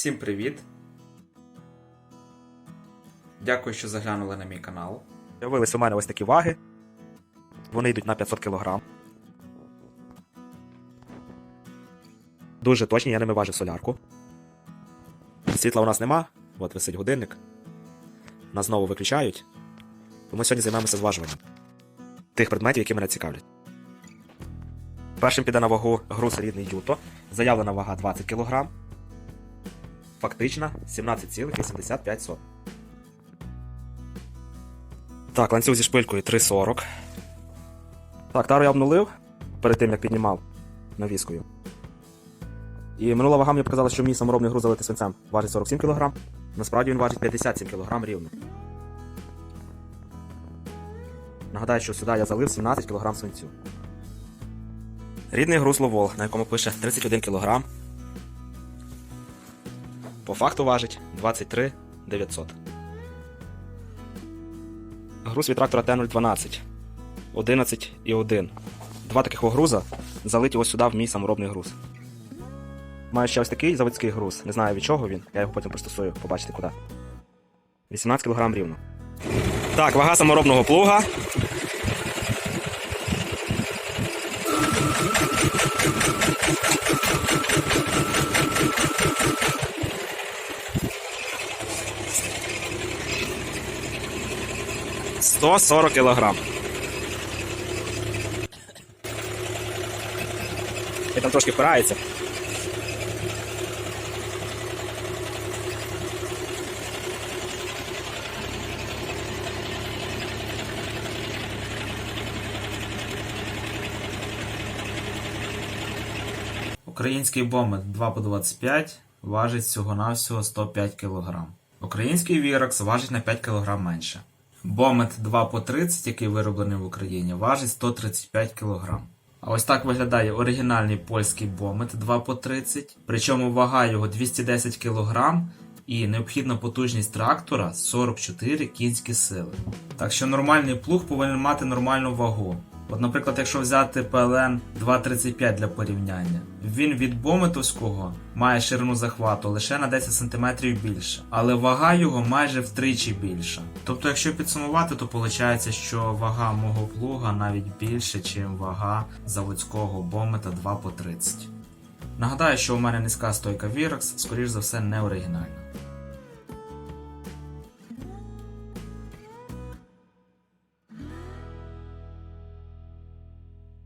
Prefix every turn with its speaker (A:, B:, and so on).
A: Всім привіт! Дякую, що заглянули на мій канал.
B: З'явились у мене ось такі ваги. Вони йдуть на 500 кг. Дуже точні, я ними важив солярку. Світла у нас нема, от висить годинник. Нас знову виключають. Тому сьогодні займемося зважуванням тих предметів, які мене цікавлять. Першим піде на вагу груз рідний Юто. Заявлена вага 20 кг. Фактична 17,85. Так, ланцюг зі шпилькою 3,40. Так, тару я обнулив перед тим, як піднімав навіскою. І минула вага мені показала, що мій саморобний груз залитий свинцем важить 47 кг. Насправді він важить 57 кг рівно. Нагадаю, що сюди я залив 17 кг свинцю. Рідний груз Ловол, на якому пише 31 кг. По факту важить 23 900. Груз від трактора Т-012. 11 і 1. Два таких груза залиті ось сюди в мій саморобний груз. Маю ще ось такий заводський груз. Не знаю від чого він. Я його потім пристосую, побачите куди. 18 кг рівно. Так, вага саморобного плуга. Сто сорок кілограм. І там трошки впирається.
A: Український бомет 2 по 25 важить всього-навсього 105 кг. Український Віракс важить на 5 кг менше. Бомет 2 по 30, який вироблений в Україні, важить 135 кг. А ось так виглядає оригінальний польський бомет 2 по 30, причому вага його 210 кг і необхідна потужність трактора 44 кінські сили. Так що нормальний плуг повинен мати нормальну вагу. От, наприклад, якщо взяти ПЛН 235 для порівняння, він від бометовського має ширину захвату лише на 10 см більше, але вага його майже втричі більша. Тобто, якщо підсумувати, то виходить, що вага мого плуга навіть більше, ніж вага заводського бомета 2 по 30. Нагадаю, що у мене низька стойка Virax, скоріш за все, не оригінальна.